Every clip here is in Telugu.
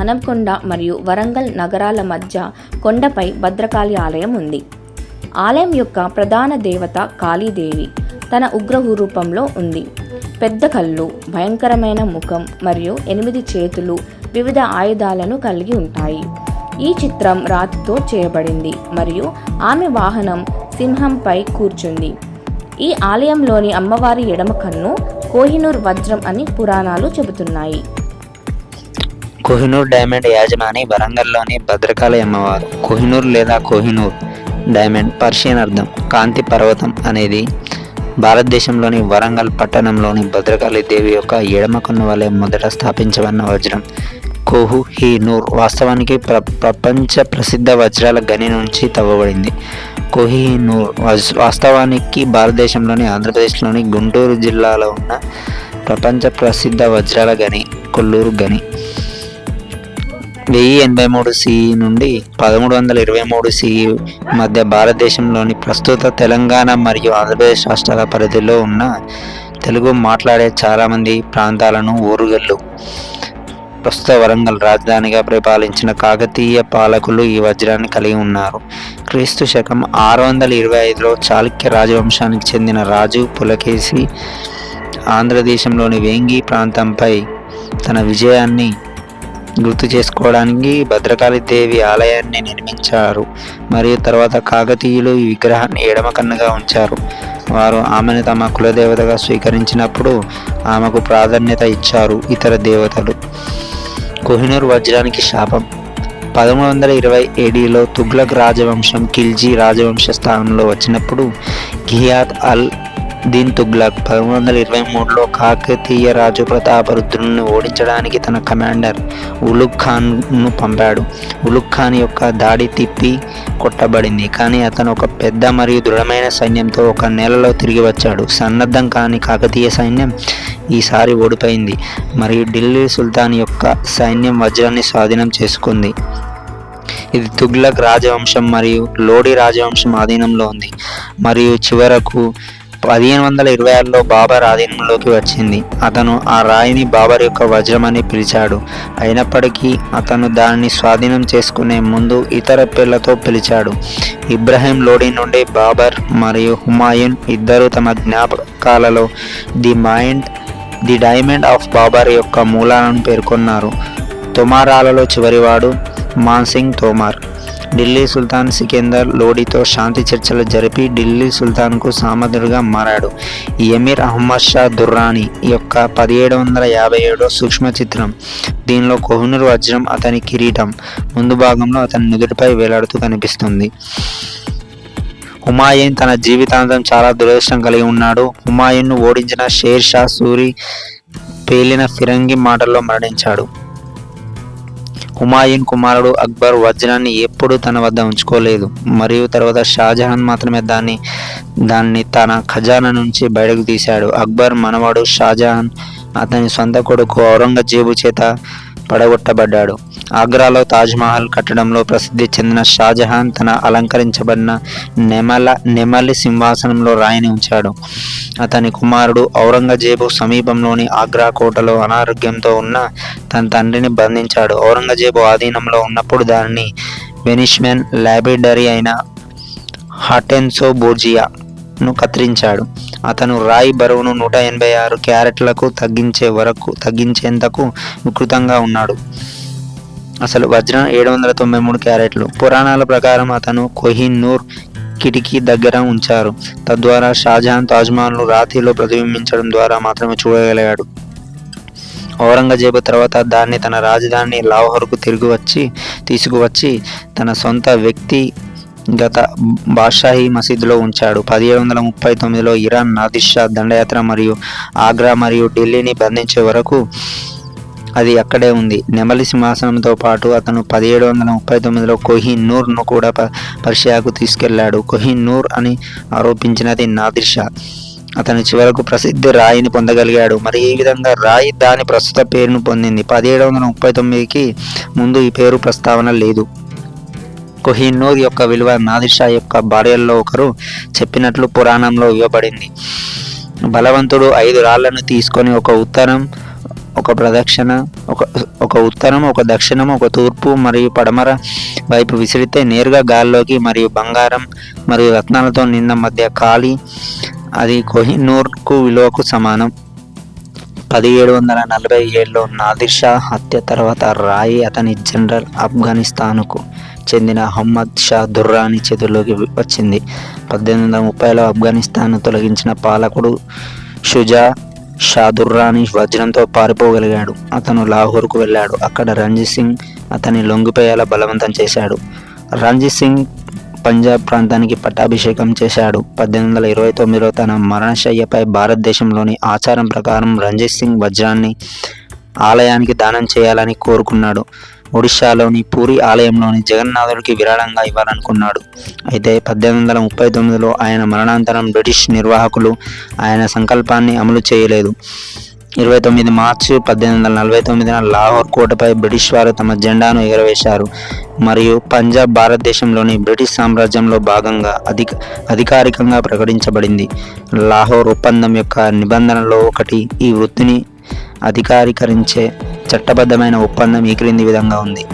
హనంకొండ మరియు వరంగల్ నగరాల మధ్య కొండపై భద్రకాళి ఆలయం ఉంది. ఆలయం యొక్క ప్రధాన దేవత కాళీదేవి. తన ఉగ్రహు రూపంలో ఉంది. పెద్ద కళ్ళు భయంకరమైన ముఖం మరియు ఎనిమిది చేతులు వివిధ ఆయుధాలను కలిగి ఉంటాయి. ఈ చిత్రం రాతితో చేయబడింది మరియు ఆమె వాహనం సింహంపై కూర్చుంది. ఈ ఆలయంలోని అమ్మవారి ఎడమ కన్ను కోహినూర్ వజ్రం అని పురాణాలు చెబుతున్నాయి. కోహినూర్ డైమండ్ యాజమాని వరంగల్లోని భద్రకాళి అమ్మవారు. కోహినూర్ లేదా కోహినూర్ డైమండ్ పర్షియన్ అర్థం కాంతి పర్వతం అనేది భారతదేశంలోని వరంగల్ పట్టణంలోని భద్రకాళి దేవి యొక్క ఎడమ కన్ను వలె మొదట స్థాపించబడిన వజ్రం. కోహు హీ నూర్ వాస్తవానికి ప్ర ప్రపంచ ప్రసిద్ధ వజ్రాల గని నుంచి తవ్వబడింది. కోహి నూర్ వజ్- వాస్తవానికి భారతదేశంలోని ఆంధ్రప్రదేశ్లోని గుంటూరు జిల్లాలో ఉన్న ప్రపంచ ప్రసిద్ధ వజ్రాల గని కొల్లూరు గని. వెయ్యి ఎనభై మూడు సిఈ నుండి పదమూడు వందల ఇరవై మూడు సిఈ మధ్య భారతదేశంలోని ప్రస్తుత తెలంగాణ మరియు ఆంధ్రప్రదేశ్ రాష్ట్రాల పరిధిలో ఉన్న తెలుగు మాట్లాడే చాలామంది ప్రాంతాలను ఊరుగల్లు. ప్రస్తుత వరంగల్ రాజధానిగా పరిపాలించిన కాకతీయ పాలకులు ఈ వజ్రాన్ని కలిగి ఉన్నారు. క్రీస్తు శకం ఆరు వందల ఇరవై ఐదులో చాళుక్య రాజవంశానికి చెందిన రాజు పులకేసి ఆంధ్రదేశంలోని వేంగి ప్రాంతంపై తన విజయాన్ని గుర్తు చేసుకోవడానికి భద్రకాళి దేవి ఆలయాన్ని నిర్మించారు. మరియు తర్వాత కాకతీయులు ఈ విగ్రహాన్ని ఎడమ కన్నుగా ఉంచారు. వారు ఆమెను తమ కులదేవతగా స్వీకరించినప్పుడు ఆమెకు ప్రాధాన్యత ఇచ్చారు ఇతర దేవతలు. కోహినూర్ వజ్రానికి శాపం. పదమూడు వందల ఇరవై ఏడీలో తుగ్లక్ రాజవంశం ఖిల్జీ రాజవంశ స్థానంలో వచ్చినప్పుడు ఘియాత్ అల్ దీన్ గ్లక్ పదమూడు వందల ఇరవై మూడులో కాకతీయ రాజు ప్రతాపరుద్రుని ఓడించడానికి తన కమాండర్ ఉలుగ్ ఖాన్ను పంపాడు. ఉలుగ్ ఖాన్ యొక్క దాడి తిప్పి కొట్టబడింది కానీ అతను ఒక పెద్ద మరియు దృఢమైన సైన్యంతో ఒక నెలలో తిరిగి వచ్చాడు. సన్నద్ధం కాని కాకతీయ సైన్యం ఈసారి ఓడిపోయింది. మరియు ఢిల్లీ సుల్తాన్ యొక్క సైన్యం వజ్రాన్ని స్వాధీనం చేసుకుంది. ఇది తుగ్లక్ రాజవంశం మరియు లోడి రాజవంశం ఆధీనంలో ఉంది. మరియు చివరకు పదిహేను వందల ఇరవై ఆరులో బాబర్ ఆధీనంలోకి వచ్చింది. అతను ఆ రాయిని బాబర్ యొక్క వజ్రం అని పిలిచాడు. అయినప్పటికీ అతను దానిని స్వాధీనం చేసుకునే ముందు ఇతర పేర్లతో పిలిచాడు. ఇబ్రహీం లోడి నుండి బాబర్ మరియు హుమాయూన్ ఇద్దరు తమ జ్ఞాపకాలలో the mind the diamond of Babur యొక్క మూలాలను పేర్కొన్నారు. తొమారాలలో చివరివాడు మాన్సింగ్ తోమార్. ఢిల్లీ సుల్తాన్ సికిందర్ లోడితో శాంతి చర్చలు జరిపి ఢిల్లీ సుల్తాన్కు సామర్థుడిగా మారాడు. ఎమీర్ అహ్మద్ షా దుర్రానీ యొక్క పదిహేడు వందల యాభై ఏడో సూక్ష్మ చిత్రం. దీనిలో కోహినూర్ వజ్రం అతని కిరీటం. ముందు భాగంలో అతని నుదుటిపై వేలాడుతూ కనిపిస్తుంది. హుమాయూన్ తన జీవితాంతం చాలా దురదృష్టం కలిగి ఉన్నాడు. హుమాయూన్ను ఓడించిన షేర్ షా సూరి పేలిన ఫిరంగి మాటల్లో మరణించాడు. హుమాయూన్ కుమారుడు అక్బర్ వజ్రాన్ని ఎప్పుడూ తన వద్ద ఉంచుకోలేదు. మరియు తర్వాత షాజహాన్ మాత్రమే దాన్ని దాన్ని తన ఖజానా నుంచి బయటకు తీశాడు. అక్బర్ మనవాడు షాజహాన్ అతని సొంత కొడుకు ఔరంగజేబు చేత పడగొట్టబడ్డాడు. ఆగ్రాలో తాజ్మహల్ కట్టడంలో ప్రసిద్ధి చెందిన షాజహాన్ తన అలంకరించబడిన నెమల నెమలి సింహాసనంలో రాయిని ఉంచాడు. అతని కుమారుడు ఔరంగజేబు సమీపంలోని ఆగ్రా కోటలో అనారోగ్యంతో ఉన్న తన తండ్రిని బంధించాడు. ఔరంగజేబు ఆధీనంలో ఉన్నప్పుడు దానిని వెనిష్మెన్ లాబిడరీ అయిన హటెన్సో బోర్జియాను కత్తిరించాడు. అతను రాయి బరువును నూట ఎనభై ఆరు క్యారెట్లకు తగ్గించే వరకు తగ్గించేంతకు వికృతంగా ఉన్నాడు. అసలు వజ్రం ఏడు వందల తొంభై మూడు క్యారెట్లు. పురాణాల ప్రకారం అతను కోహినూర్ కిటికీ దగ్గర ఉంచారు. తద్వారా షాజహాన్ తాజ్మహల్ను రాతిలో ప్రతిబింబించడం ద్వారా మాత్రమే చూడగలిగాడు. ఔరంగజేబు తర్వాత దాన్ని తన రాజధాని లాహోర్కు తిరిగి వచ్చి తీసుకువచ్చి తన సొంత వ్యక్తి గత బాషాహీ మసీదులో ఉంచాడు. పదిహేడు వందల ముప్పై తొమ్మిదిలో ఇరాన్ నాదిషా దండయాత్ర మరియు ఆగ్రా మరియు ఢిల్లీని బంధించే వరకు అది అక్కడే ఉంది. నెమలి సింహాసనంతో పాటు అతను పదిహేడు వందల ముప్పై తొమ్మిదిలో కోహినూర్ను కూడా ప- పర్షియాకు తీసుకెళ్ళాడు. కోహినూర్ అని ఆరోపించినది నాదిర్ షా. అతను చివరకు ప్రసిద్ధి రాయిని పొందగలిగాడు. మరి ఈ విధంగా రాయి దాని ప్రస్తుత పేరును పొందింది? పదిహేడు వందల ముప్పై తొమ్మిదికి ముందు ఈ పేరు ప్రస్తావన లేదు. కొహినూర్ యొక్క విలువ నాదిర్షా యొక్క భార్యల్లో ఒకరు చెప్పినట్లు పురాణంలో ఇవ్వబడింది. బలవంతుడు ఐదు రాళ్ళను తీసుకొని ఒక ఉత్తరం ఒక ప్రదక్షిణ ఒక ఒక ఉత్తరం ఒక దక్షిణం ఒక తూర్పు మరియు పడమర వైపు విసిరితే నేరుగా గాల్లోకి మరియు బంగారం మరియు రత్నాలతో నిన్న మధ్య ఖాళీ అది కోహినూర్కు విలువకు సమానం. పదిహేడు వందల నలభై ఏడులో నాదిర్ షా హత్య తర్వాత రాయి అతని జనరల్ ఆఫ్ఘనిస్తాన్కు చెందిన అహ్మద్ షా దుర్రాని చేతుల్లోకి వచ్చింది. పద్దెనిమిది వందల ముప్పైలో ఆఫ్ఘనిస్తాన్ తొలగించిన పాలకుడు షుజా షాదుర్రాణి వజ్రంతో పారిపోగలిగాడు. అతను లాహోర్కు వెళ్ళాడు. అక్కడ రంజిత్ సింగ్ అతని లొంగిపోయేలా బలవంతం చేశాడు. రంజిత్ సింగ్ పంజాబ్ ప్రాంతానికి పట్టాభిషేకం చేశాడు. పద్దెనిమిది వందల ఇరవై తొమ్మిదిలో తన మరణశయ్యపై భారతదేశంలోని ఆచారం ప్రకారం రంజిత్ సింగ్ వజ్రాన్ని ఆలయానికి దానం చేయాలని కోరుకున్నాడు. ఒడిశాలోని పూరి ఆలయంలోని జగన్నాథుడికి విరాళంగా ఇవ్వాలనుకున్నాడు. అయితే పద్దెనిమిది వందల ముప్పై తొమ్మిదిలో ఆయన మరణాంతరం బ్రిటిష్ నిర్వాహకులు ఆయన సంకల్పాన్ని అమలు చేయలేదు. ఇరవై తొమ్మిది మార్చి పద్దెనిమిది వందల నలభై తొమ్మిదిన లాహోర్ కోటపై బ్రిటిష్ వారు తమ జెండాను ఎగరవేశారు. మరియు పంజాబ్ భారతదేశంలోని బ్రిటిష్ సామ్రాజ్యంలో భాగంగా అధిక అధికారికంగా ప్రకటించబడింది. లాహోర్ ఒప్పందం యొక్క నిబంధనలో ఒకటి ఈ వృత్తిని అధికారీకరించే చట్టబద్ధమైన ఒప్పందం ఈ క్రింది విధంగా ఉంది.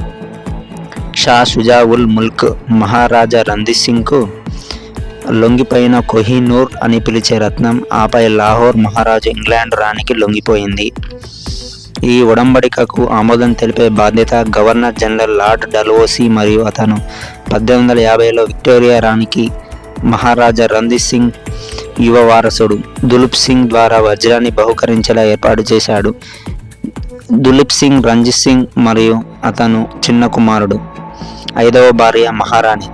షా షుజా ఉల్ ముల్క్ మహారాజా రంజిత్ సింగ్కు లొంగిపోయిన కొహినూర్ అని పిలిచే రత్నం ఆపై లాహోర్ మహారాజు ఇంగ్లాండ్ రాణికి లొంగిపోయింది. ఈ ఉడంబడికకు ఆమోదం తెలిపే బాధ్యత గవర్నర్ జనరల్ లార్డ్ డల్హౌసీ మరియు అతను పద్దెనిమిది వందల యాభైలో విక్టోరియా రాణికి మహారాజా రంజిత్ సింగ్ యువ వారసుడు. దులుప్ సింగ్ ద్వారా వజ్రాన్ని బహుకరించేలా ఏర్పాటు చేశాడు. దులీప్ సింగ్ రంజిత్ సింగ్ మరియు అతను చిన్న కుమారుడు. ఐదవ భార్య మహారాణి.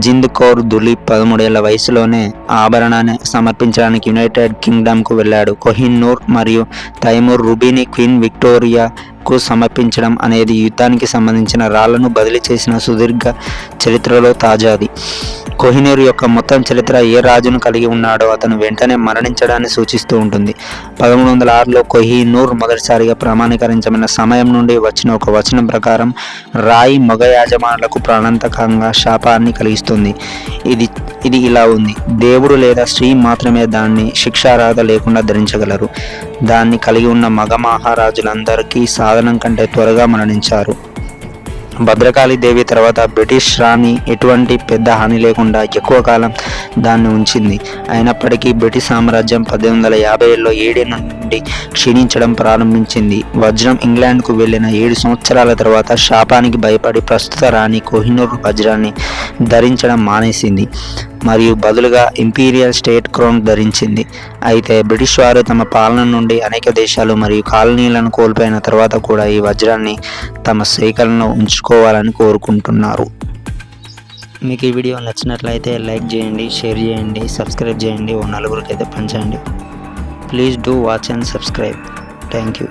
జింద్ కౌర్ దులీప్ పదమూడేళ్ళ వయసులోనే ఆభరణాన్ని సమర్పించడానికి యునైటెడ్ కింగ్డమ్కు వెళ్ళాడు. కొహిన్నూర్ మరియు తైమూర్ రుబీని క్వీన్ కు సమర్పించడం అనేది యుద్ధానికి సంబంధించిన రాళ్ళను బదిలీ చేసిన సుదీర్ఘ చరిత్రలో తాజాది. కోహినూర్ యొక్క మొత్తం చరిత్ర ఏ రాజును కలిగి ఉన్నాడో అతను వెంటనే మరణించడాన్ని సూచిస్తూ ఉంటుంది. పదమూడు వందల ఆరులో కోహినూర్ మొదటిసారిగా ప్రమాణీకరించబడిన సమయం నుండి వచ్చిన ఒక వచనం ప్రకారం రాయి మగ యాజమానులకు ప్రాణాంతకంగా శాపాన్ని కలిగిస్తుంది. ఇది ఇది ఇలా ఉంది. దేవుడు లేదా స్త్రీ మాత్రమే దాన్ని శిక్షారాధ లేకుండా ధరించగలరు. దాన్ని కలిగి ఉన్న మగ మహారాజులందరికీ సాధనం కంటే త్వరగా మరణించారు. భద్రకాళి దేవి తర్వాత బ్రిటిష్ రాణి ఎటువంటి పెద్ద హాని లేకుండా ఎక్కువ కాలం దాన్ని ఉంచింది. అయినప్పటికీ బ్రిటిష్ సామ్రాజ్యం పద్దెనిమిది వందల యాభై ఏడులో నుండి క్షీణించడం ప్రారంభించింది. వజ్రం ఇంగ్లాండ్కు వెళ్ళిన ఏడు సంవత్సరాల తర్వాత శాపానికి భయపడి ప్రస్తుత రాణి కోహినూర్ వజ్రాన్ని ధరించడం మానేసింది. మరియు బదులుగా ఇంపీరియల్ స్టేట్ క్రౌన్ ధరించింది. అయితే బ్రిటిష్ వారు తమ పాలన నుండి అనేక దేశాలు మరియు కాలనీలను కోల్పోయిన తర్వాత కూడా ఈ వజ్రాన్ని తమ సేకరణలో ఉంచుకోవాలని కోరుకుంటున్నారు. మీకు ఈ వీడియో నచ్చినట్లయితే లైక్ చేయండి షేర్ చేయండి సబ్స్క్రైబ్ చేయండి. ఓ నలుగురికి అయితే పంచండి. Please do watch and subscribe. Thank you.